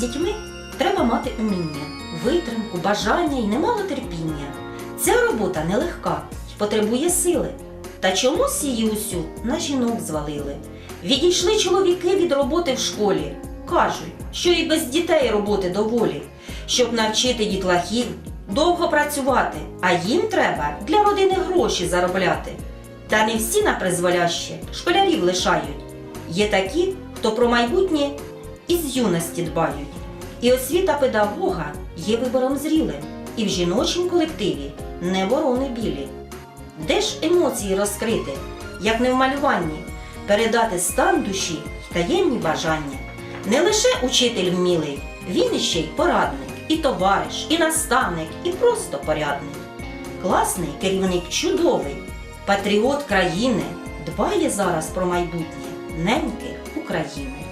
дітьми треба мати уміння, витримку, бажання і немало терпіння. Ця робота нелегка й потребує сили. Та чомусь її усю на жінок звалили. Відійшли чоловіки від роботи в школі. Кажуть, що і без дітей роботи доволі, щоб навчити дітлахів довго працювати, а їм треба для родини гроші заробляти. Та не всі на призволяще школярів лишають. Є такі, хто про майбутнє із юності дбають. І освіта педагога є вибором зрілим, і в жіночому колективі не ворони білі. Де ж емоції розкрити, як не в малюванні, передати стан душі й таємні бажання. Не лише учитель вмілий, він іще й порадник, і товариш, і наставник, і просто порядник. Класний керівник чудовий, патріот країни, дбає зараз про майбутнє неньки України.